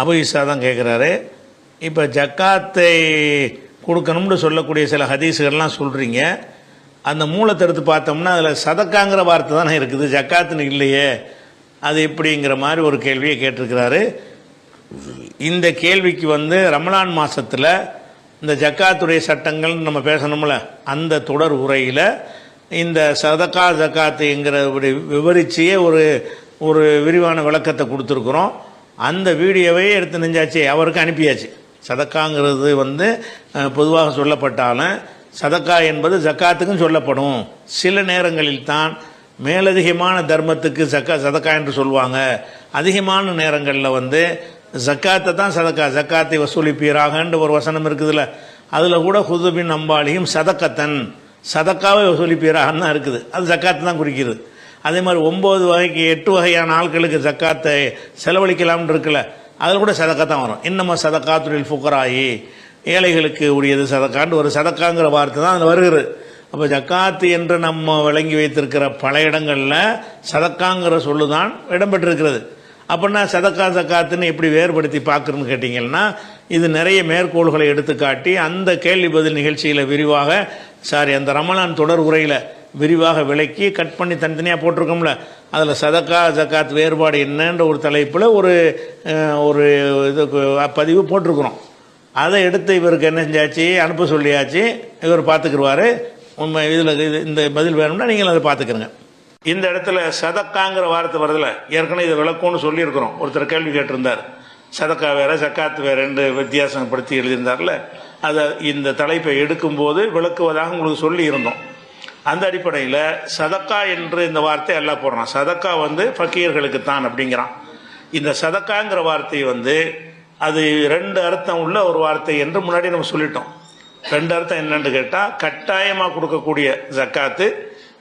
அபு தான் கேட்குறாரு இப்போ ஜக்காத்தை கொடுக்கணும்னு சொல்லக்கூடிய சில ஹதீஸுகள்லாம் சொல்கிறீங்க அந்த மூலத்தை எடுத்து பார்த்தோம்னா அதில் சதக்காங்கிற வார்த்தை தானே இருக்குது. ஜக்காத்துன்னு இல்லையே. அது எப்படிங்கிற மாதிரி ஒரு கேள்வியை கேட்டிருக்கிறாரு. இந்த கேள்விக்கு வந்து ரமலான் மாதத்தில் இந்த ஜக்காத்துடைய சட்டங்கள்னு நம்ம பேசணும்ல. அந்த தொடர் உரையில் இந்த சதக்கா ஜக்காத்துங்கிற ஒரு விவரிச்சியே ஒரு ஒரு விரிவான விளக்கத்தை கொடுத்துருக்குறோம். அந்த வீடியோவே எடுத்து நெஞ்சாச்சு அவருக்கு அனுப்பியாச்சு. சதக்காங்கிறது வந்து பொதுவாக சொல்லப்பட்டாலும் சதக்கா என்பது ஜக்காத்துக்கும் சொல்லப்படும். சில நேரங்களில் தான் மேலதிகமான தர்மத்துக்கு சக்கா சதக்கா என்று சொல்லுவாங்க. அதிகமான நேரங்களில் வந்து ஜக்காத்தை தான் சதக்கா ஜக்காத்தை வசூலிப்பீராகன்ற ஒரு வசனம் இருக்குதுல்ல. அதில் கூட ஹுதுபின் அம்பாலியும் சதக்கத்தன். சதக்காவை வசூலிப்பீராகன்னு தான் இருக்குது. அது ஜக்காத்து தான் குறிக்கிறது. அதே மாதிரி ஒம்பது வகைக்கு எட்டு வகையான ஆட்களுக்கு ஜக்காத்தை செலவழிக்கலாம்னு இருக்குல்ல அதில் கூட சதக்கா தான் வரும். இன்னமும் சதக்காத்துரில் ஃபுக்கராயி ஏழைகளுக்கு உரியது சதக்கான்னு ஒரு சதக்காங்கிற வார்த்தை தான் அதில் வருகிறது. அப்போ ஜக்காத்து என்று நம்ம விளங்கி வைத்திருக்கிற பல இடங்களில் சதக்காங்கிற சொல்லு தான் இடம்பெற்றிருக்கிறது. அப்படின்னா சதக்கா சக்காத்துன்னு எப்படி வேறுபடுத்தி பார்க்குறேன்னு கேட்டிங்கன்னா இது நிறைய மேற்கோள்களை எடுத்துக்காட்டி அந்த கேள்வி பதில் நிகழ்ச்சியில் விரிவாக சாரி அந்த ரமலான் தொடர் உரையில் விரிவாக விளக்கி கட் பண்ணி தனித்தனியாக போட்டிருக்கோம்ல. அதில் சதக்கா ஜக்காத் வேறுபாடு என்னன்ற ஒரு தலைப்பில் ஒரு ஒரு இது பதிவு போட்டிருக்கிறோம். அதை எடுத்து இவருக்கு என்ன செஞ்சாச்சு? அனுப்ப சொல்லியாச்சு. இவர் பார்த்துக்கிடுவார் உண்மை இதில் இது இந்த பதில் வேணும்னா நீங்கள் அதை பார்த்துக்கிறங்க இந்த இடத்துல சதக்காங்கிற வார்த்தை வருதுல. ஏற்கனவே இதை விளக்கம்னு சொல்லியிருக்கிறோம். ஒருத்தர் கேள்வி கேட்டிருந்தார். சதக்கா வேற சக்காத்து வேற ரெண்டு வித்தியாசப்படுத்தி எழுதியிருந்தார்ல. அதை இந்த தலைப்பை எடுக்கும்போது விளக்குவதாக உங்களுக்கு சொல்லி இருந்தோம் அந்த அடிப்படையில் சதக்கா என்று இந்த வார்த்தை எல்லாம் போடுறான். சதக்கா வந்து ஃபக்கீர்களுக்கு தான் அப்படிங்கிறான். இந்த சதக்காங்கிற வார்த்தை வந்து அது ரெண்டு அர்த்தம் உள்ள ஒரு வார்த்தை என்று முன்னாடி நம்ம சொல்லிட்டோம். ரெண்டு அர்த்தம் என்னன்னு கேட்டால் கட்டாயமாக கொடுக்கக்கூடிய ஜக்காத்து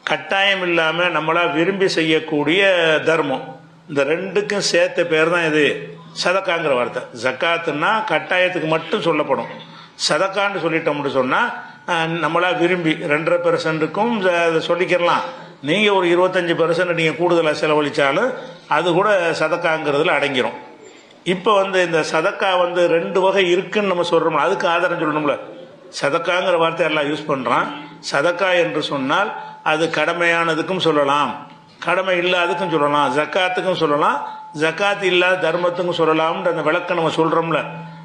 கட்டாயம் இல்லாமல் நம்மளா விரும்பி செய்யக்கூடிய தர்மம். இந்த ரெண்டுக்கும் சேர்த்த பேர் தான் இது சதக்காங்கிற வார்த்தை. ஜக்காத்துன்னா கட்டாயத்துக்கு மட்டும் சொல்லப்படும். சதக்கான்னு சொல்லிட்டோம்னு சொன்னால் நம்மளா விரும்பி ரெண்டரை பெர்சன்ட்டுக்கும் சொல்லிக்கிறலாம். நீங்கள் ஒரு இருபத்தஞ்சி பெர்சன்ட் நீங்கள் கூடுதலாக செலவழித்தாலும் அது கூட சதக்காங்கிறதுல அடங்கிரும். இப்போ வந்து இந்த சதக்கா வந்து ரெண்டு வகை இருக்குன்னு நம்ம சொல்கிறோம் அதுக்கு ஆதாரம் சொல்லணும்ல. சதக்காங்கிற வார்த்தை எல்லாம் யூஸ் பண்ணுறான் சதக்கா என்று சொன்னால் அது கடமையானதுக்கும் சொல்லலாம். கடமை இல்லாததுக்கும் சொல்லலாம். ஜக்காத்துக்கும் சொல்லலாம். ஜக்காத் இல்லாத தர்மத்துக்கும் சொல்லலாம்ன்ற அந்த விளக்கம் நம்ம சொல்கிறோம்ல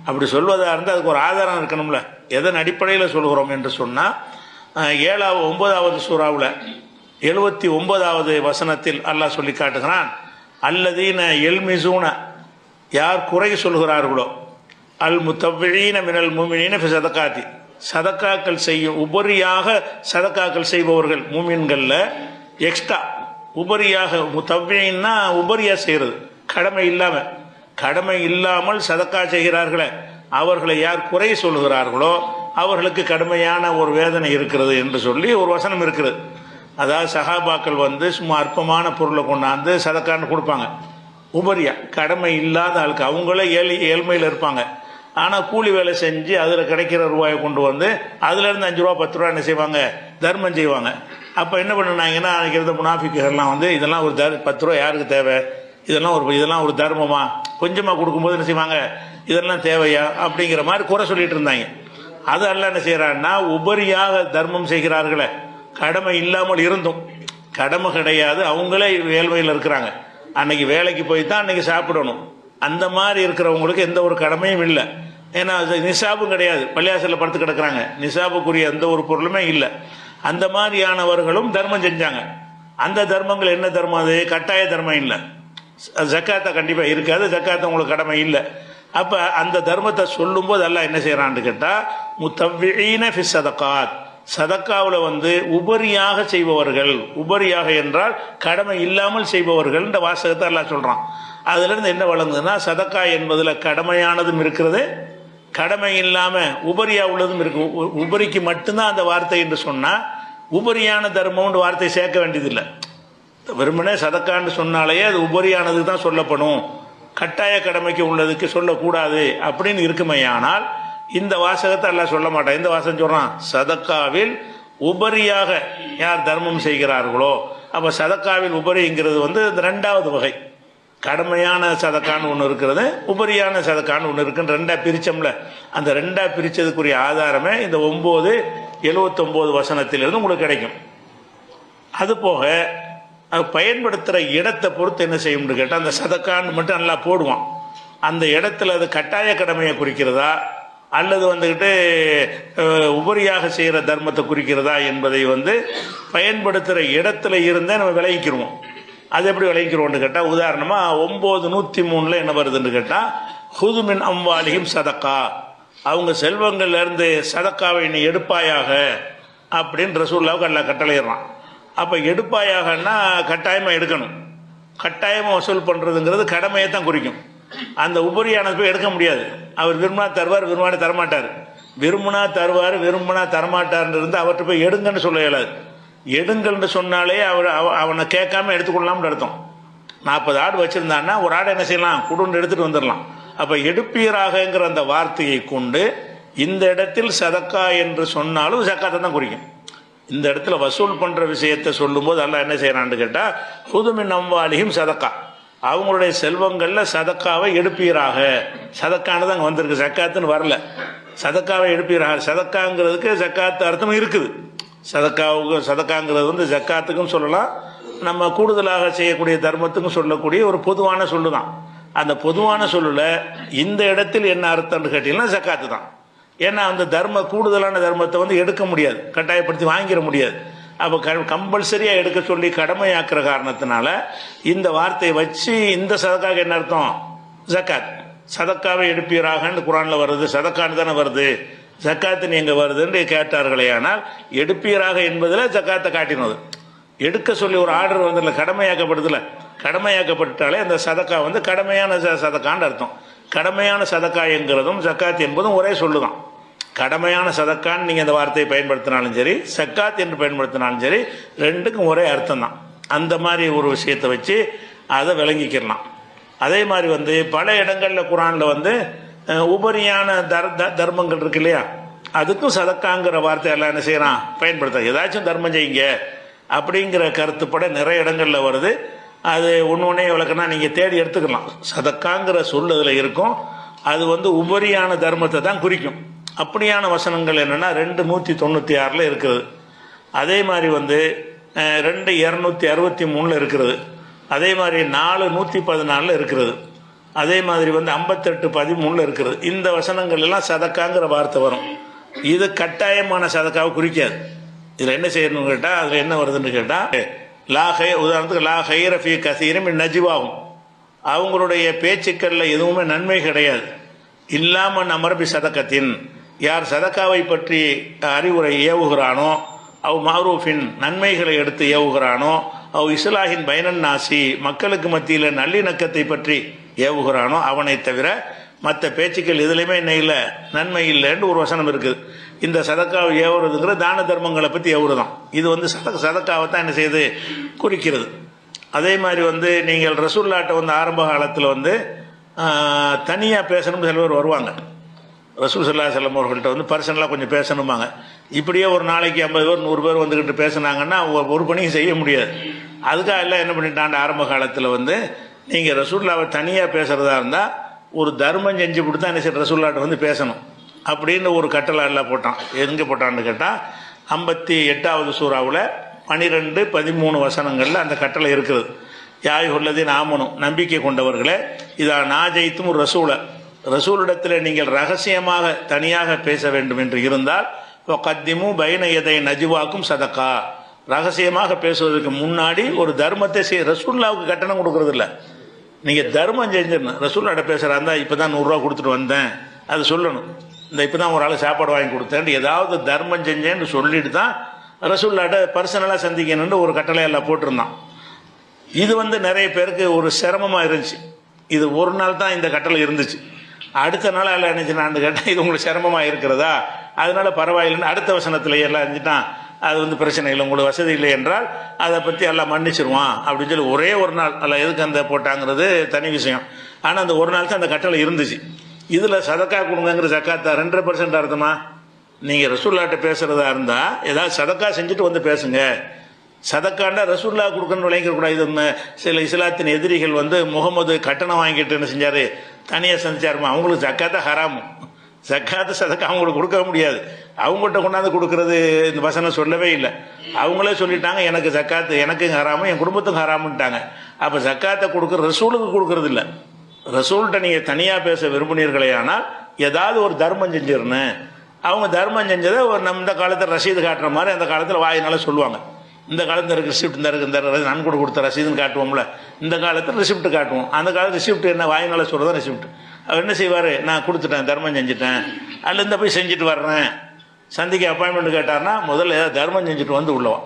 அப்படி சொல்வதாக இருந்தால் அதுக்கு ஒரு ஆதாரம் இருக்கணும்ல. எதன் அடிப்படையில் சொல்கிறோம் என்று சொன்னால் ஏழாவது ஒன்பதாவது சூறாவில் எழுபத்தி ஒன்பதாவது வசனத்தில் அல்லாஹ் சொல்லி காட்டுகிறான் அல்லதீன எல்மிசூன யார் குறை சொல்கிறார்களோ அல் முத்தவிழீன மினல் மூமினீன சதக்காத்தி சதக்காக்கள் செய்யும் உபரியாக சதக்காக்கள் செய்பவர்கள் மூமின்களில் எக்ஸ்ட்ரா உபரியாக முத்தவிழின்னா உபரியாக செய்கிறது கடமை இல்லாமல் கடமை இல்லாமல் சதக்கா செய்கிறார்களே அவர்களை யார் குறை சொல்கிறார்களோ அவர்களுக்கு கடுமையான ஒரு வேதனை இருக்கிறது என்று சொல்லி ஒரு வசனம் இருக்கிறது அதாவது சகாபாக்கள் வந்து சும்மா அற்பமான பொருளை கொண்டாந்து சதக்கான்னு கொடுப்பாங்க. உபரியா கடமை இல்லாத ஆளுக்கு அவங்களே ஏழை ஏழ்மையில் இருப்பாங்க. ஆனால் கூலி வேலை செஞ்சு அதில் கிடைக்கிற ரூபாயை கொண்டு வந்து அதுலேருந்து அஞ்சு ரூபா பத்து ரூபா என்ன செய்வாங்க? தர்மம் செய்வாங்க. அப்போ என்ன பண்ணினாங்கன்னா அன்றைக்கி இருந்த முனாஃபிக்குகள்லாம் வந்து இதெல்லாம் ஒரு தர் பத்து ரூபா யாருக்கு தேவை? இதெல்லாம் ஒரு இதெல்லாம் ஒரு தர்மமா? கொஞ்சமாக கொடுக்கும்போது என்ன செய்வாங்க? இதெல்லாம் தேவையா? அப்படிங்கிற மாதிரி குறை சொல்லிட்டு இருந்தாங்க. அது அல்ல என்ன செய்கிறான்னா உபரியாக தர்மம் செய்கிறார்களே. கடமை இல்லாமல் இருந்தும். கடமை கிடையாது. அவங்களே ஏழ்மையில் இருக்கிறாங்க. அன்னைக்கு வேலைக்கு போய் தான் அன்னைக்கு சாப்பிடணும். அந்த மாதிரி இருக்கிறவங்களுக்கு எந்த ஒரு கடமையும் இல்லை. ஏன்னா அது நிசாபும் கிடையாது. பள்ளியாசலில் படுத்து கிடக்கிறாங்க. நிசாபுக்குரிய எந்த ஒரு பொருளுமே இல்லை. அந்த மாதிரியானவர்களும் தர்மம் செஞ்சாங்க. அந்த தர்மங்கள் என்ன தர்மம் அது? கட்டாய தர்மம் இல்லை. ஜக்காத்தா கண்டிப்பாக இருக்காது ஜக்காத்து உங்களுக்கு கடமை இல்லை. அப்போ அந்த தர்மத்தை சொல்லும்போது எல்லாம் என்ன செய்கிறான்னு கேட்டால் முத்தவீன ஃபி சதக்காத் சதக்காவில் வந்து உபரியாக செய்பவர்கள் உபரியாக என்றால் கடமை இல்லாமல் செய்பவர்கள் இந்த வாசகத்தை எல்லாம் சொல்கிறான் அதுலேருந்து என்ன வழங்குதுன்னா சதக்கா என்பதில் கடமையானதும் இருக்கிறது கடமை இல்லாமல் உபரியா உள்ளதும் இருக்கு. உ- உபரிக்கு மட்டும்தான் அந்த வார்த்தை என்று சொன்னால் உபரியான தர்மம்னு வார்த்தை சேர்க்க வேண்டியதில்லை. வெறுமனே சதக்கான்னு சொன்னாலேயே அது உபரியானதுக்கு தான் சொல்லப்படும். கட்டாய கடமைக்கு உள்ளதுக்கு சொல்லக்கூடாது அப்படின்னு இருக்குமையானால் இந்த வாசகத்தை எல்லாம் சொல்ல மாட்டான். இந்த வாசகம் சொல்கிறான் சதக்காவில் உபரியாக யார் தர்மம் செய்கிறார்களோ. அப்போ சதக்காவில் உபரிங்கிறது வந்து இந்த ரெண்டாவது வகை. கடமையான சதக்கான்னு ஒன்று இருக்கிறது உபரியான சதக்கான்னு ஒன்று இருக்குன்னு ரெண்டாக பிரித்தோம்ல அந்த ரெண்டாக பிரித்ததுக்குரிய ஆதாரமே இந்த ஒம்பது எழுவத்தொம்போது வசனத்திலிருந்து உங்களுக்கு கிடைக்கும். அது போக அது பயன்படுத்துகிற இடத்தை பொறுத்து என்ன செய்யும்னு கேட்டால் அந்த சதக்கான்னு மட்டும் நல்லா போடுவான். அந்த இடத்துல அது கட்டாய கடமையை குறிக்கிறதா? அல்லது வந்துக்கிட்டு உபரியாக செய்கிற தர்மத்தை குறிக்கிறதா என்பதை வந்து பயன்படுத்துகிற இடத்துல இருந்தே நம்ம விளைவிக்கிறோம் அது எப்படி விளைவிக்கிறோம்னு கேட்டால் உதாரணமாக ஒம்பது நூற்றி மூணில் என்ன வருதுன்னு கேட்டால் ஹுதுமின் அம்வாலியும் சதக்கா. அவங்க செல்வங்கள்லேருந்து சதக்காவை நீ எடுப்பாயாக அப்படின்னு ரசூல்லாவுக்கு எல்லாம் கட்டளையிடுறான். அப்போ எடுப்பாயாகன்னா கட்டாயமாக எடுக்கணும். கட்டாயமாக வசூல் பண்ணுறதுங்கிறது கடமையை தான் குறிக்கும். அந்த உபரியானது போய் எடுக்க முடியாது. அவர் விரும்பினா தருவார் விரும்பினா தரமாட்டார். விரும்பினா தருவார் விரும்பினா தரமாட்டார்னு இருந்து அவர்கிட்ட போய் எடுங்கன்னு சொல்ல இயலாது. எடுங்கள்னு சொன்னாலே அவர் அவ- அவனை கேட்காம எடுத்துக்கொள்ளலாம்னு அர்த்தம். நாற்பது ஆடு வச்சுருந்தான்னா ஒரு ஆடை என்ன செய்யலாம்? குடுன்னு எடுத்துகிட்டு வந்துடலாம். அப்போ எடுப்பீராகங்கிற அந்த வார்த்தையை கொண்டு இந்த இடத்தில் சதக்கா என்று சொன்னாலும் சக்காத்தை தான் குறிக்கும். இந்த இடத்துல வசூல் பண்ற விஷயத்தை சொல்லும்போது அல்லாஹ் என்ன செய்யறான்னு கேட்டா புதுமின் அம்வாலியும் சதக்கா. அவங்களுடைய செல்வங்கள்ல சதக்காவை எடுப்பீராக. சதக்கானது அங்கே வந்திருக்கு சக்காத்துன்னு வரல. சதக்காவை எடுப்பீராக. சதக்காங்கிறதுக்கு சக்காத்து அர்த்தம் இருக்குது. சதக்காவுக்கு சதக்காங்கிறது வந்து ஜக்காத்துக்கும் சொல்லலாம். நம்ம கூடுதலாக செய்யக்கூடிய தர்மத்துக்கும் சொல்லக்கூடிய ஒரு பொதுவான சொல்லு தான் அந்த பொதுவான சொல்லுல இந்த இடத்தில் என்ன அர்த்தம்னு கேட்டீங்கன்னா ஜக்காத்து தான் ஏன்னா அந்த தர்ம கூடுதலான தர்மத்தை வந்து எடுக்க முடியாது. கட்டாயப்படுத்தி வாங்கிட முடியாது. அப்போ க கம்பல்சரியாக எடுக்க சொல்லி கடமையாக்குற காரணத்தினால இந்த வார்த்தையை வச்சு இந்த சதக்காக என்ன அர்த்தம்? ஜக்காத். சதக்காவை எடுப்பீராகன்னு குரானில் வருது. சதக்கான்னு தானே வருது. ஜக்காத்து நீங்கள் வருதுன்னு கேட்டார்களே ஆனால் எடுப்பீராக என்பதில் ஜக்காத்தை காட்டினது. எடுக்க சொல்லி ஒரு ஆர்டர் வந்ததில்ல கடமையாக்கப்படுதுல. கடமையாக்கப்பட்டாலே அந்த சதக்கா வந்து கடமையான ச- சதக்கான்னு அர்த்தம். கடமையான சதக்கா என்கிறதும் ஜக்காத் என்பதும் ஒரே சொல்லுதான். கடமையான சதக்கான்னு நீங்கள் அந்த வார்த்தையை பயன்படுத்தினாலும் சரி சக்காத் என்று பயன்படுத்தினாலும் சரி ரெண்டுக்கும் ஒரே அர்த்தம் தான் அந்த மாதிரி ஒரு விஷயத்தை வச்சு அதை விளங்கிக்கிடலாம் அதே மாதிரி வந்து பல இடங்களில் குரானில் வந்து உபரியான தர் த- தர்மங்கள் இருக்கு இல்லையா? அதுக்கும் சதக்காங்கிற வார்த்தை எல்லாம் என்ன செய்கிறான் பயன்படுத்த ஏதாச்சும் தர்மம் செய்யுங்க அப்படிங்கிற கருத்துப்பட நிறைய இடங்களில் வருது. அது ஒன்று ஒன்றே விளக்குனா நீங்கள் தேடி எடுத்துக்கலாம். சதக்காங்கிற சொல் அதில் இருக்கும். அது வந்து உபரியான தர்மத்தை தான் குறிக்கும். அப்படியான வசனங்கள் என்னென்னா ரெண்டு நூற்றி தொண்ணூற்றி ஆறில் இருக்குது. அதே மாதிரி வந்து ரெண்டு இரநூத்தி அறுபத்தி மூணில் இருக்கிறது அதே மாதிரி நாலு நூற்றி பதினாலில் இருக்கிறது அதே மாதிரி வந்து ஐம்பத்தெட்டு பதிமூணில் இருக்கிறது இந்த வசனங்கள் எல்லாம் சதக்காங்கிற வார்த்தை வரும். இது கட்டாயமான சதக்காவை குறிக்காது. இதில் என்ன செய்யணும்னு கேட்டால் அதில் என்ன வருதுன்னு கேட்டால் லா ஹை உதாரணத்துக்கு லா ஹைரஃபி கசீரம் நஜிவாகும். அவங்களுடைய பேச்சுக்களில் எதுவுமே நன்மை கிடையாது. இல்லாமல் அமர்பி சதக்கத்தின். யார் சதக்காவை பற்றி அறிவுரை ஏவுகிறானோ அவ் மாரூஃபின் நன்மைகளை எடுத்து ஏவுகிறானோ அவ் இஸ்லாஹின் பயனன் நாசி மக்களுக்கு மத்தியில் நல்லிணக்கத்தை பற்றி ஏவுகிறானோ அவனை தவிர மற்ற பேச்சுக்கள் இதுலையுமே என்ன இல்லை நன்மை இல்லைன்னு ஒரு வசனம் இருக்குது. இந்த சதக்காவை ஏவுறதுங்கிற தான தர்மங்களை பற்றி ஏவுறதாம். இது வந்து சத சதக்காவை தான் என்ன செய்யுது? குறிக்கிறது. அதே மாதிரி வந்து நீங்கள் ரசூல்லாட்டை வந்து ஆரம்ப காலத்தில் வந்து தனியாக பேசணும்னு சில பேர் வருவாங்க. ரசூசல்லா செல்லம் அவர்கள்ட்ட வந்து பர்சனலாக கொஞ்சம் பேசணுமாங்க இப்படியே ஒரு நாளைக்கு ஐம்பது பேர் நூறு பேர் வந்துக்கிட்டு பேசுனாங்கன்னா ஒரு பணியும் செய்ய முடியாது. அதுக்காக எல்லாம் என்ன பண்ணிட்டாண்ட ஆரம்ப காலத்தில் வந்து நீங்கள் ரசூல்லாவை தனியாக பேசுகிறதா இருந்தால் ஒரு தர்மம் செஞ்சு கொடுத்தா என்ன சரி ரசூல்லாட்ட வந்து பேசணும். அப்படின்னு ஒரு கட்டளை எல்லாம் போட்டான். எங்கே போட்டான்னு கேட்டால் ஐம்பத்தி எட்டாவது சூறாவில் பனிரெண்டு பதிமூணு வசனங்களில் அந்த கட்டளை இருக்கிறது யாய் உள்ளதே நாமனும் நம்பிக்கை கொண்டவர்களே இதா நாஜெய்த்தும் ஒரு ரசூலை ரசூலிடத்தில் நீங்கள் ரகசியமாக தனியாக பேச வேண்டும் என்று இருந்தால் இப்போ கத்திமு பைன எதை நஜுவாக்கும் சதக்கா. ரகசியமாக பேசுவதற்கு முன்னாடி ஒரு தர்மத்தை செய் ரசூல்லாவுக்கு கட்டணம் கொடுக்கறது இல்லை நீங்கள் தர்மம் செஞ்சிடணும். ரசூல்லாட்ட இருந்தால் இப்போ தான் நூறுரூவா கொடுத்துட்டு வந்தேன். அது சொல்லணும். இந்த இப்போ தான் ஒரு ஆள் சாப்பாடு வாங்கி கொடுத்தேன். ஏதாவது தர்மம் செஞ்சேன்னு சொல்லிட்டு தான் ரசூல்லாட்ட பர்சனலாக சந்திக்கணும்னு ஒரு கட்டளை எல்லாம் போட்டிருந்தான். இது வந்து நிறைய பேருக்கு ஒரு சிரமமாக இருந்துச்சு. இது ஒரு நாள் தான் இந்த கட்டளை இருந்துச்சு. அடுத்த நாள் எல்லாம் நினைச்சுனான்னு கேட்டால் இது உங்களுக்கு சிரமமாக இருக்கிறதா? அதனால பரவாயில்லைன்னு அடுத்த வசனத்தில் எல்லாம் இருந்துட்டான் அது வந்து பிரச்சனை இல்லை உங்களுக்கு வசதி இல்லை என்றால் அதை பற்றி எல்லாம் மன்னிச்சிருவான் அப்படின்னு சொல்லி ஒரே ஒரு நாள் அல்ல எதுக்கு அந்த போட்டாங்கிறது தனி விஷயம். ஆனால் அந்த ஒரு நாள் தான் அந்த கட்டளை இருந்துச்சு. இதில் சதக்கா கொடுங்கங்கிற சக்காத்தா ரெண்டரை பர்சன்ட் அர்த்தமா நீங்கள் ரசூல்லாட்ட பேசுகிறதா இருந்தால் ஏதாவது சதக்கா செஞ்சுட்டு வந்து பேசுங்க. சதக்காண்டா ரசூல்லா கொடுக்கணும்னு விளங்கிக்க கூடாது இது சில இஸ்லாத்தின் எதிரிகள் வந்து முகமது கட்டணம் வாங்கிட்டு என்ன செஞ்சாரு? தனியாக சந்திச்சாருமா? அவங்களுக்கு ஜக்காத்த ஹராமும் ஜக்காத்து சதக்க அவங்களுக்கு கொடுக்க முடியாது. அவங்ககிட்ட கொண்டாந்து கொடுக்கறது இந்த வசனம் சொல்லவே இல்லை. அவங்களே சொல்லிட்டாங்க எனக்கு ஜக்காத்து எனக்கும் ஹராமு என் குடும்பத்துக்கும் ஹராமுன்ட்டாங்க. அப்போ ஜக்காத்தை கொடுக்குற ரசூலுக்கு கொடுக்கறது இல்லை. ரசூல்கிட்ட நீங்கள் தனியாக பேச விரும்பினீர்களே ஆனால் ஏதாவது ஒரு தர்மம் செஞ்சிருந்தேன் அவங்க தர்மம் செஞ்சதை ஒரு நம்ம இந்த காலத்தில் ரசீது காட்டுற மாதிரி அந்த காலத்தில் வாயினால சொல்லுவாங்க. இந்த காலத்தில் இருக்க ரிசிப்ட் இந்த இருக்கு இந்த இருக்கு, நன்கொடை கொடுத்த ரசீதுன்னு காட்டுவோம்ல. இந்த காலத்தில் ரிசிப்ட் காட்டுவோம். அந்த காலத்து ரிசிப்ட் என்ன? வாயினால சொல்கிறதா ரிசிப்ட் அவர் என்ன செய்வார்? நான் கொடுத்துட்டேன் தர்மம் செஞ்சுட்டேன். அதில் போய் செஞ்சுட்டு வர்றேன். சந்திக்கு அப்பாயின்மெண்ட் கேட்டார்னா முதல்ல ஏதாவது தர்மம் செஞ்சுட்டு வந்து உள்ளவா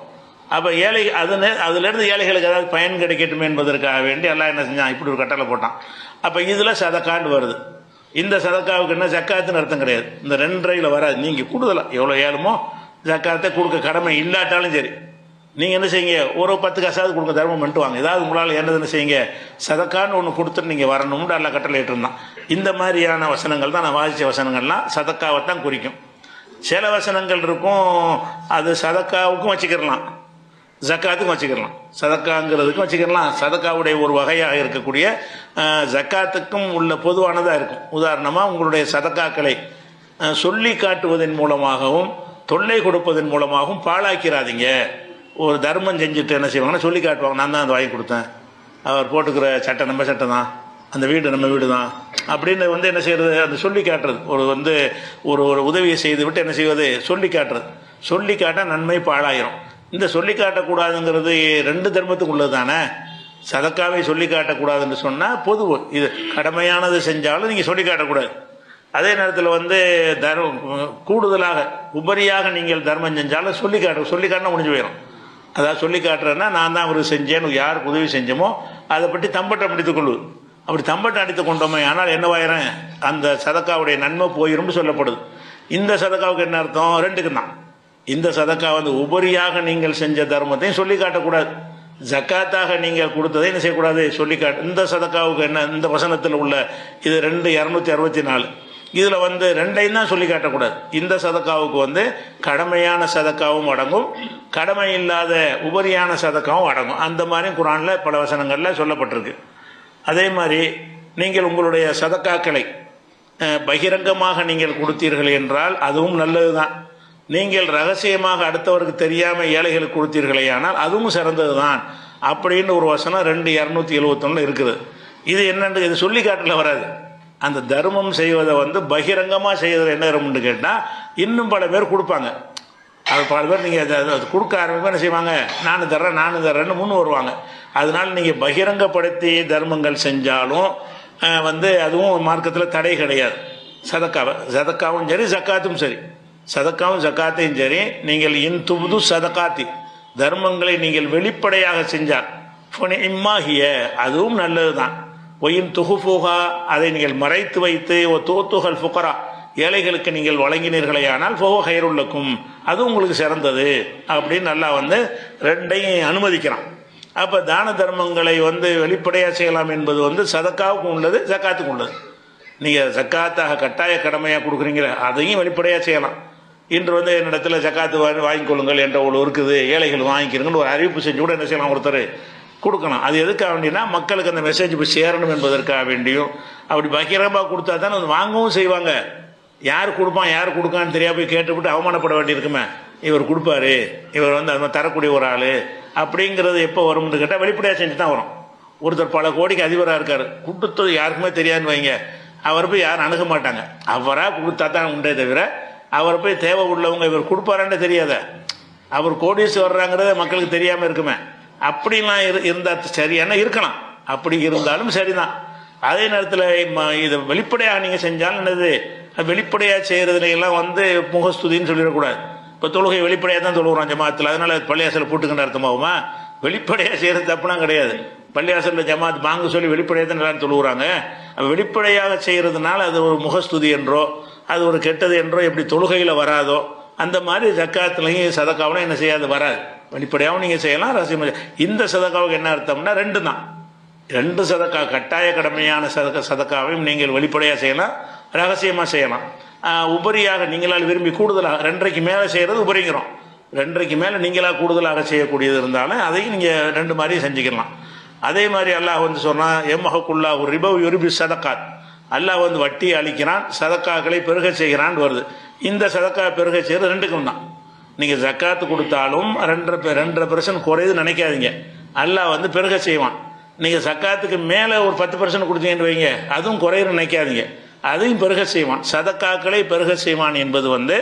அப்போ ஏழை அது அதுலேருந்து ஏழைகளுக்கு ஏதாவது பயன் கிடைக்கட்டுமே என்பதற்காக வேண்டி எல்லாம் என்ன செஞ்சான்? இப்படி ஒரு கட்டளை போட்டான். அப்போ இதில் சதக்காண்டு வருது. இந்த சதக்காவுக்கு என்ன? ஜக்காத்துன்னு அர்த்தம் கிடையாது. இந்த ரெண்டரையில் வராது. நீங்கள் கூடுதலாக எவ்வளோ ஏழுமோ ஜக்காத்தை கொடுக்க கடமை இல்லாட்டாலும் சரி. நீங்கள் என்ன செய்யுங்க? ஒரு பத்து காசாவது கொடுக்க தர்மம் பண்ணிட்டு வாங்க ஏதாவது உங்களால் என்னதுன்னு செய்யுங்க? சதக்கான்னு ஒன்று கொடுத்துட்டு நீங்கள் வரணும்னு அல்ல கட்டளையிட்டு இருந்தான் இந்த மாதிரியான வசனங்கள் தான் நான் வாசித்த வசனங்கள்லாம் சதக்காவை தான் குறிக்கும். சில வசனங்கள் இருக்கும் அது சதக்காவுக்கும் வச்சுக்கிடலாம். ஜக்காத்துக்கும் வச்சுக்கிடலாம். சதக்காங்கிறதுக்கும் வச்சுக்கிடலாம். சதக்காவுடைய ஒரு வகையாக இருக்கக்கூடிய ஜக்காத்துக்கும் உள்ள பொதுவானதாக இருக்கும். உதாரணமாக உங்களுடைய சதக்காக்களை சொல்லி காட்டுவதன் மூலமாகவும் தொல்லை கொடுப்பதன் மூலமாகவும் பாழாக்கிறாதீங்க. ஒரு தர்மம் செஞ்சுட்டு என்ன செய்வாங்கன்னா சொல்லி காட்டுவாங்க. நான் தான் அதை வாங்கி கொடுத்தேன். அவர் போட்டுக்கிற சட்டை நம்ம சட்டை தான். அந்த வீடு நம்ம வீடு தான். அப்படின்னு வந்து என்ன செய்கிறது அந்த சொல்லி காட்டுறது. ஒரு வந்து ஒரு ஒரு உதவியை செய்து விட்டு என்ன செய்வது? சொல்லி காட்டுறது. சொல்லி காட்டால் நன்மை பாழாயிரும். இந்த சொல்லி காட்டக்கூடாதுங்கிறது ரெண்டு தர்மத்துக்கு உள்ளது தானே சதக்காவை சொல்லி காட்டக்கூடாதுன்னு சொன்னால் பொது இது கடமையானது செஞ்சாலும் நீங்கள் சொல்லி காட்டக்கூடாது. அதே நேரத்தில் வந்து தர்மம் கூடுதலாக உபரியாக நீங்கள் தர்மம் செஞ்சாலும் சொல்லி காட்ட சொல்லி காட்டினா முடிஞ்சு போயிடும் அதாவது சொல்லி காட்டுறேன்னா நான் தான் அவருக்கு செஞ்சேன் யாருக்கு உதவி செஞ்சோமோ அதை பற்றி தம்பட்டம் அடித்துக் கொள்வது அப்படி தம்பட்டம் அடித்து கொண்டோமே ஆனால் என்னவாயிரம் அந்த சதக்காவுடைய நன்மை போயிரும் சொல்லப்படுது. இந்த சதக்காவுக்கு என்ன அர்த்தம்? ரெண்டுக்கு தான். இந்த சதக்கா வந்து உபரியாக நீங்கள் செஞ்ச தர்மத்தையும் சொல்லி காட்டக்கூடாது. ஜக்காத்தாக நீங்கள் கொடுத்ததை என்ன செய்யக்கூடாது? சொல்லி காட்டு. இந்த சதக்காவுக்கு என்ன இந்த வசனத்தில் உள்ள இது ரெண்டு இரநூத்தி அறுபத்தி நாலு. இதில் வந்து ரெண்டையும் தான் சொல்லி காட்டக்கூடாது. இந்த சதக்காவுக்கு வந்து கடமையான சதக்காவும் அடங்கும் கடமை இல்லாத உபரியான சதக்காவும் அடங்கும். அந்த மாதிரி குரானில் பல வசனங்களில் சொல்லப்பட்டிருக்கு. அதே மாதிரி நீங்கள் உங்களுடைய சதக்காக்களை பகிரங்கமாக நீங்கள் கொடுத்தீர்கள் என்றால் அதுவும் நல்லது தான் நீங்கள் ரகசியமாக அடுத்தவருக்கு தெரியாமல் ஏழைகளுக்கு கொடுத்தீர்களே ஆனால் அதுவும் சிறந்தது தான் அப்படின்னு ஒரு வசனம் ரெண்டு இரநூத்தி எழுபத்தொன்னு இருக்குது. இது என்னென்று இது சொல்லி காட்டில் வராது. அந்த தர்மம் செய்வதை வந்து பகிரங்கமாக செய்வதில் என்ன தர்மம்னு கேட்டால் இன்னும் பல பேர் கொடுப்பாங்க. அது பல பேர் நீங்கள் அதை கொடுக்க ஆரம்பிப்பா என்ன செய்வாங்க? நானும் தர்றேன் நானும் தர்றேன்னு முன் வருவாங்க. அதனால் நீங்கள் பகிரங்கப்படுத்தி தர்மங்கள் செஞ்சாலும் வந்து அதுவும் மார்க்கத்தில் தடை கிடையாது. சதக்காவை சதக்காவும் சரி சக்காத்தும் சரி. சதக்காவும் சக்காத்தையும் சரி நீங்கள் இன் துபுது சதக்காத்தி. தர்மங்களை நீங்கள் வெளிப்படையாக செஞ்சால் இம்மாகிய அதுவும் நல்லது தான் ஒயின் துகுஃபுகா அதை நீங்கள் மறைத்து வைத்து ஓ தோத்துகள் ஃபுக்கரா ஏழைகளுக்கு நீங்கள் வழங்கினீர்களே ஆனால் ஃபோக ஹைருள்ளக்கும் அது உங்களுக்கு சிறந்தது அப்படின்னு நல்லா வந்து ரெண்டையும் அனுமதிக்கிறான். அப்போ தான தர்மங்களை வந்து வெளிப்படையாக செய்யலாம் என்பது வந்து சதக்காவுக்கும் உள்ளது ஜக்காத்துக்கும் உள்ளது. நீங்கள் ஜக்காத்தாக கட்டாய கடமையாக கொடுக்குறீங்களே அதையும் வெளிப்படையாக செய்யலாம். இன்று வந்து என்னிடத்தில் ஜக்காத்து வாங்கி கொள்ளுங்கள் என்ற ஒரு இருக்குது ஏழைகள் வாங்கிக்கிறீங்கன்னு ஒரு அறிவிப்பு செஞ்சு கூட என்ன செய்யலாம் ஒருத்தர் கொடுக்கணும். அது எதுக்காக வேண்டினா மக்களுக்கு அந்த மெசேஜ் போய் சேரணும் என்பதற்காக வேண்டியும் அப்படி பகிரமாக கொடுத்தா தானே அது வாங்கவும் செய்வாங்க. யார் கொடுப்பான் யார் கொடுக்கான்னு தெரியாம போய் கேட்டுவிட்டு அவமானப்பட வேண்டியிருக்குமே. இவர் கொடுப்பாரு இவர் வந்து அது மாதிரி தரக்கூடிய ஒரு ஆள் அப்படிங்கிறது எப்போ வரும்னு கேட்டால் வெளிப்படையாக செஞ்சு தான் வரும். ஒருத்தர் பல கோடிக்கு அதிபராக இருக்கார். கொடுத்தது யாருக்குமே தெரியாதுன்னு வைங்க. அவரை போய் யாரும் அணுக மாட்டாங்க. அவராக கொடுத்தா தான் உண்டே தவிர அவரை போய் தேவை உள்ளவங்க இவர் கொடுப்பாரான்னு தெரியாத. அவர் கோடீஸ் வர்றாங்கிறத மக்களுக்கு தெரியாமல் இருக்குமே. அப்படிலாம் இரு இருந்தால் சரியான இருக்கலாம். அப்படி இருந்தாலும் சரிதான். அதே நேரத்தில் இதை வெளிப்படையாக நீங்கள் செஞ்சாலும் என்னது? வெளிப்படையாக செய்கிறதுல எல்லாம் வந்து முகஸ்துதின்னு சொல்லிடக்கூடாது. இப்போ தொழுகை வெளிப்படையாக தான் தொழுகிறோம் ஜமாத்தில். அதனால பள்ளியாசல் போட்டுக்கின்ற அர்த்தமாகுமா வெளிப்படையாக செய்கிறது தப்புனா கிடையாது. பள்ளியாசலில் ஜமாத் வாங்க சொல்லி வெளிப்படையாக தான் எல்லாரும் தொழுகிறாங்க வெளிப்படையாக செய்கிறதுனால அது ஒரு முகஸ்துதி என்றோ அது ஒரு கெட்டது என்றோ எப்படி தொழுகையில் வராதோ அந்த மாதிரி ஜக்காத்துலையும் சதக்காவிலும் என்ன செய்யாது? வராது. வெளிப்படையாகவும் நீங்கள் செய்யலாம் ரகசியமாக இந்த சதக்காவுக்கு என்ன அர்த்தம்னா ரெண்டு தான் ரெண்டு சதக்கா கட்டாய கடமையான சதக்க சதக்காவையும் நீங்கள் வெளிப்படையாக செய்யலாம் ரகசியமாக செய்யலாம். உபரியாக நீங்களால் விரும்பி கூடுதலாக ரெண்டரைக்கு மேலே செய்கிறது உபரிங்கிறோம். ரெண்டரைக்கு மேலே நீங்களாக கூடுதலாக செய்யக்கூடியது இருந்தாலும் அதையும் நீங்கள் ரெண்டு மாதிரியும் செஞ்சுக்கலாம். அதே மாதிரி அல்லாஹ் வந்து சொன்னால் எம்மஹக்குல்லா ஒரு ரிபவ் யுரிபி சதக்காத். அல்லாஹ் வந்து வட்டி அளிக்கிறான் சதக்காக்களை பெருக செய்கிறான் வருது. இந்த சதக்கா பெருக செய்கிறது ரெண்டுக்கும் தான் நீங்கள் ஜக்காத்து கொடுத்தாலும் ரெண்டரை ரெண்டரை பர்சன்ட் குறையுது நினைக்காதீங்க. அல்லாஹ் வந்து பெருக செய்வான். நீங்கள் சக்காத்துக்கு மேலே ஒரு பத்து பர்சன்ட் கொடுத்தீங்கன்னு வைங்க அதுவும் குறையுன்னு நினைக்காதீங்க. அதையும் பெருக செய்வான். சதக்காக்களை பெருக செய்வான் என்பது வந்து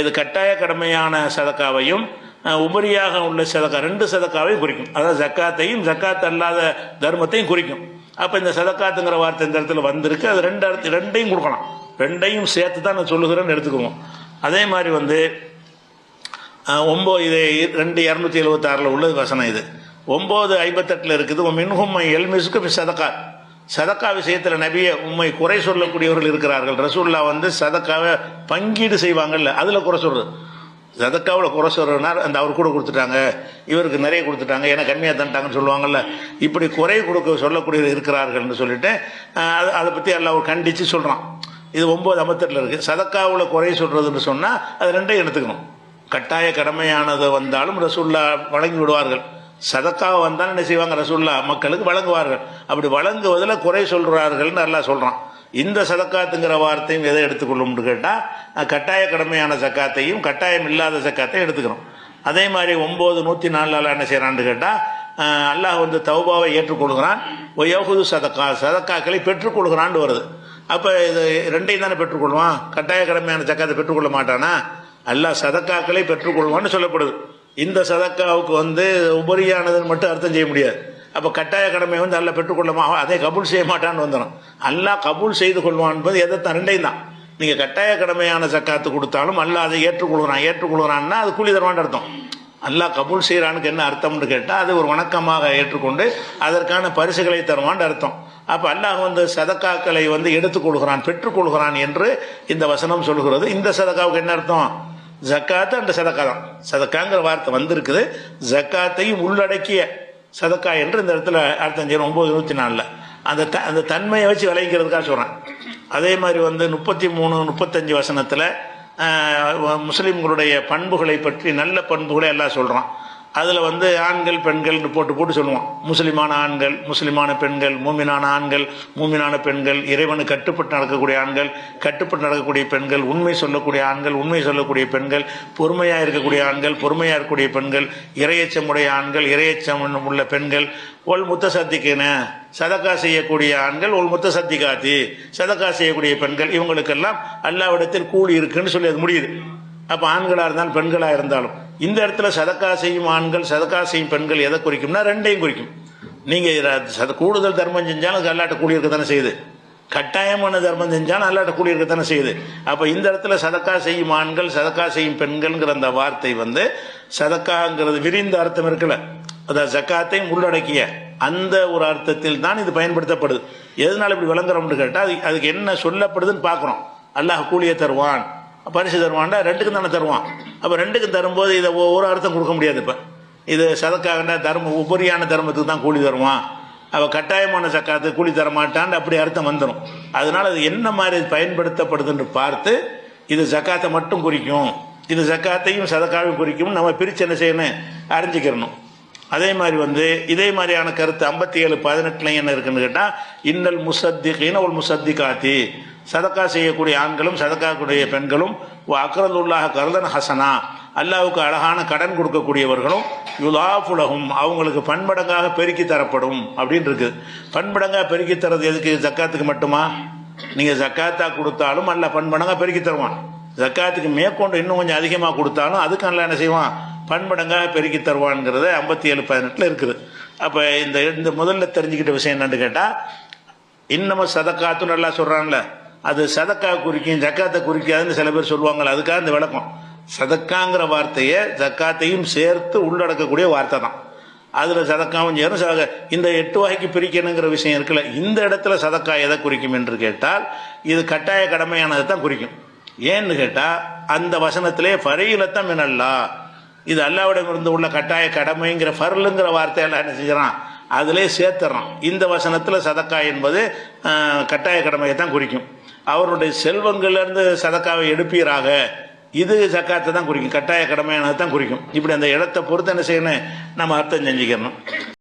இது கட்டாய கடமையான சதக்காவையும் உபரியாக உள்ள சதக்கா ரெண்டு சதக்காவையும் குறிக்கும். அதாவது ஜக்காத்தையும் ஜக்காத் அல்லாத தர்மத்தையும் குறிக்கும். அப்போ இந்த சதக்காத்துங்கிற வார்த்தை இந்த இடத்துல வந்திருக்கு. அது ரெண்டு இடத்து ரெண்டையும் கொடுக்கலாம். ரெண்டையும் சேர்த்து தான் நான் சொல்லுகிறேன்னு எடுத்துக்குவோம். அதே மாதிரி வந்து ஒம்பது இது ரெண்டு இரநூத்தி எழுபத்தாறில் உள்ளது வசனம் இது. ஒம்பது ஐம்பத்தெட்டில் இருக்குது மின்ஹும் எல்மிஸ்க்கு சதக்கா. சதக்கா விஷயத்தில் நபிய உண்மை குறை சொல்லக்கூடியவர்கள் இருக்கிறார்கள். ரசூல்லா வந்து சதக்காவை பங்கீடு செய்வாங்கல்ல அதில் குறை சொல்றது சதக்காவில் குறை சொல்கிறனார் அந்த அவர் கூட கொடுத்துட்டாங்க இவருக்கு நிறைய கொடுத்துட்டாங்க ஏன்னா கம்மியாக தந்துட்டாங்கன்னு சொல்லுவாங்கல்ல இப்படி குறை கொடுக்க சொல்லக்கூடியவர் இருக்கிறார்கள்னு சொல்லிட்டு அது அதை அதை பற்றி எல்லாம் அவர் கண்டித்து சொல்கிறான் இது ஒம்பது ஐம்பத்தெட்டில் இருக்குது சதக்காவில் குறை சொல்கிறதுன்னு சொன்னால் அது ரெண்டையும் எடுத்துக்கணும். கட்டாய கடமையானது வந்தாலும் ரசுல்லா வழங்கி விடுவார்கள். சதக்காவை வந்தாலும் என்ன செய்வாங்க ரசுல்லா? மக்களுக்கு வழங்குவார்கள். அப்படி வழங்குவதில் குறை சொல்கிறார்கள்னு நல்லா சொல்கிறான் இந்த சதக்காத்துங்கிற வார்த்தையும் எதை எடுத்துக்கொள்ளும்னு கேட்டால் கட்டாய கடமையான சக்காத்தையும் கட்டாயம் இல்லாத சக்காத்தையும் எடுத்துக்கிறோம். அதே மாதிரி ஒம்பது நூற்றி நாலில் என்ன செய்கிறான்னு கேட்டால் அல்லாஹ் வந்து தௌபாவை ஏற்றுக்கொள்கிறான். ஒய்யகுது சதக்கா சதக்காக்களை பெற்றுக்கொள்கிறான்னு வருது. அப்போ இது ரெண்டையும் தானே பெற்றுக்கொள்வான்? கட்டாய கடமையான சக்காத்தை பெற்றுக்கொள்ள மாட்டானா? அல்லாஹ் சதக்காக்களை பெற்றுக்கொள்வான்னு சொல்லப்படுது. இந்த சதக்காவுக்கு வந்து உபரியானதுன்னு மட்டும் அர்த்தம் செய்ய முடியாது. அப்போ கட்டாய கடமை வந்து அல்ல பெற்றுக்கொள்ளமா? அதை கபூல் செய்ய மாட்டான்னு வந்துடும் அல்லாஹ் கபூல் செய்து கொள்வான் என்பது எதைத்தான் ரெண்டையும் தான். நீங்கள் கட்டாய கடமையான சக்காத்து கொடுத்தாலும் அல்லாஹ் அதை ஏற்றுக்கொள்கிறான் ஏற்றுக்கொள்கிறான்னா அது கூலி தருவான்னு அர்த்தம். அல்லாஹ் கபூல் செய்கிறானுக்கு என்ன அர்த்தம்னு கேட்டால் அது ஒரு வணக்கமாக ஏற்றுக்கொண்டு அதற்கான பரிசுகளை தருவான்னு அர்த்தம். அப்போ அல்லாஹ் வந்து சதக்காக்களை வந்து எடுத்துக்கொள்கிறான் பெற்றுக்கொள்கிறான் என்று இந்த வசனம் சொல்கிறது. இந்த சதக்காவுக்கு என்ன அர்த்தம்? ஜக்காத்து அந்த சதக்கா தான். சதக்காங்கிற வார்த்தை வந்திருக்குது. ஜக்காத்தையும் உள்ளடக்கிய சதக்கா என்று இந்த இடத்துல அர்த்தம் செய்யணும் ஒம்பது இருபத்தி நாலில். அந்த த அந்த தன்மையை வச்சு விளைவிக்கிறதுக்காக சொல்கிறேன் அதே மாதிரி வந்து முப்பத்தி மூணு முப்பத்தஞ்சு வசனத்தில் முஸ்லீம்களுடைய பண்புகளை பற்றி நல்ல பண்புகளை எல்லாம் சொல்கிறான் அதில் வந்து ஆண்கள் பெண்கள்னு போட்டு போட்டு சொல்லுவான். முஸ்லிமான ஆண்கள் முஸ்லிமான பெண்கள் மூமினான ஆண்கள் மூமினான பெண்கள் இறைவனு கட்டுப்பட்டு நடக்கக்கூடிய ஆண்கள் கட்டுப்பட்டு நடக்கக்கூடிய பெண்கள் உண்மை சொல்லக்கூடிய ஆண்கள் உண்மை சொல்லக்கூடிய பெண்கள் பொறுமையாக இருக்கக்கூடிய ஆண்கள் பொறுமையாக இருக்கக்கூடிய பெண்கள் இரையச்சமுடைய ஆண்கள் இரையச்சம் உள்ள பெண்கள் ஒல் முத்த சத்திக்கின சதக்கா செய்யக்கூடிய ஆண்கள் ஒல் முத்த சத்திகாத்தி சதக்கா செய்யக்கூடிய பெண்கள் இவங்களுக்கெல்லாம் அல்லாவிடத்தில் கூலி இருக்குன்னு சொல்லி அது முடியுது. அப்போ ஆண்களாக இருந்தாலும் பெண்களாக இருந்தாலும் இந்த இடத்துல சதக்கா செய்யும் ஆண்கள் சதக்கா செய்யும் பெண்கள் எதை குறிக்கும்னா ரெண்டையும் குறிக்கும். நீங்கள் சத கூடுதல் தர்மம் செஞ்சாலும் அது அல்லாட்ட தானே செய்யுது. கட்டாயமான தர்மம் செஞ்சாலும் அல்லாட்ட கூலி தானே செய்யுது. அப்போ இந்த இடத்துல சதக்கா செய்யும் ஆண்கள் சதக்கா செய்யும் பெண்கள்ங்கிற அந்த வார்த்தை வந்து சதக்காங்கிறது விரிந்த அர்த்தம் இருக்குல்ல. அதாவது ஜக்காத்தையும் உள்ளடக்கிய அந்த ஒரு அர்த்தத்தில் தான் இது பயன்படுத்தப்படுது. எதனால இப்படி விளங்குறோம்னு கேட்டால் அது அதுக்கு என்ன சொல்லப்படுதுன்னு பார்க்குறோம். அல்லாஹ் கூலியை தருவான். பரிசு தருவான்டா ரெண்டுக்கும் தானே தருவான். அப்போ ரெண்டுக்கும் தரும்போது இதை ஒரு அர்த்தம் கொடுக்க முடியாது இப்போ. இது சதக்காகண்டா தர்ம உபரியான தர்மத்துக்கு தான் கூலி தருவான். அவள் கட்டாயமான சக்காத்து கூலி தரமாட்டான்னு அப்படி அர்த்தம் வந்துடும் அதனால் அது என்ன மாதிரி பயன்படுத்தப்படுதுன்னு பார்த்து இது சக்காத்தை மட்டும் குறிக்கும். இது சக்காத்தையும் சதக்காவையும் குறிக்கும் நம்ம பிரித்து என்ன செய்யணும்? அறிஞ்சிக்கிறணும். அதே மாதிரி வந்து இதே மாதிரியான கருத்து ஐம்பத்தி ஏழு பதினெட்டுல என்ன இருக்குன்னு கேட்டால் இன்னல் முசத்திகின ஒரு முசத்திகாத்தி. சதக்கா செய்யக்கூடிய ஆண்களும் சதக்கா பெண்களும் அக்ரதுல்லாக கருதன் ஹசனா அல்லாவுக்கு அழகான கடன் கொடுக்கக்கூடியவர்களும் யுலாஃபுலகும் அவங்களுக்கு பன்மடங்காக பெருக்கி தரப்படும் அப்படின்னு இருக்குது பன்மடங்காக பெருக்கி தரது எதுக்கு? ஜக்காத்துக்கு மட்டுமா? நீங்கள் ஜக்காத்தா கொடுத்தாலும் அல்ல பன்மடங்காக பெருக்கி தருவான். ஜக்காத்துக்கு மேற்கொண்டு இன்னும் கொஞ்சம் அதிகமாக கொடுத்தாலும் அதுக்கு நல்லா என்ன செய்வான்? பன்மடங்காக பெருக்கி தருவான்ங்கிறது ஐம்பத்தி ஏழு பதினெட்டில் இருக்குது. அப்போ இந்த இந்த முதல்ல தெரிஞ்சுக்கிட்ட விஷயம் என்னன்னு கேட்டால் இன்னமும் சதக்காத்துன்னு நல்லா சொல்கிறான்ல அது சதக்கா குறிக்கும் ஜக்காத்தை குறிக்காதுன்னு சில பேர் சொல்லுவாங்கல்ல அதுக்காக இந்த விளக்கம். சதக்காங்கிற வார்த்தையை ஜக்காத்தையும் சேர்த்து உள்ளடக்கக்கூடிய வார்த்தை தான். அதில் சதக்காவும் சேரும். சதக்க இந்த எட்டு வகைக்கு பிரிக்கணுங்கிற விஷயம் இருக்குல்ல இந்த இடத்துல சதக்கா எதை குறிக்கும் என்று கேட்டால் இது கட்டாய கடமையானதை தான் குறிக்கும். ஏன்னு கேட்டால் அந்த வசனத்திலே ஃபரையிலத்தம் மினல்லா. இது அல்லாவிடம் இருந்து உள்ள கட்டாய கடமைங்கிற ஃபர்லுங்கிற வார்த்தையெல்லாம் என்ன செஞ்சிடறான் அதிலே சேர்த்துறான். இந்த வசனத்தில் சதக்கா என்பது கட்டாய கடமையை தான் குறிக்கும். அவருடைய செல்வங்கள்லேருந்து சதக்காவை எடுப்பீராக. இது சக்காத்தை தான் குறிக்கும். கட்டாய கடமையானது தான் குறிக்கும். இப்படி அந்த இடத்தை பொறுத்து என்ன செய்யணும்? நம்ம அர்த்தம் செஞ்சுக்கணும்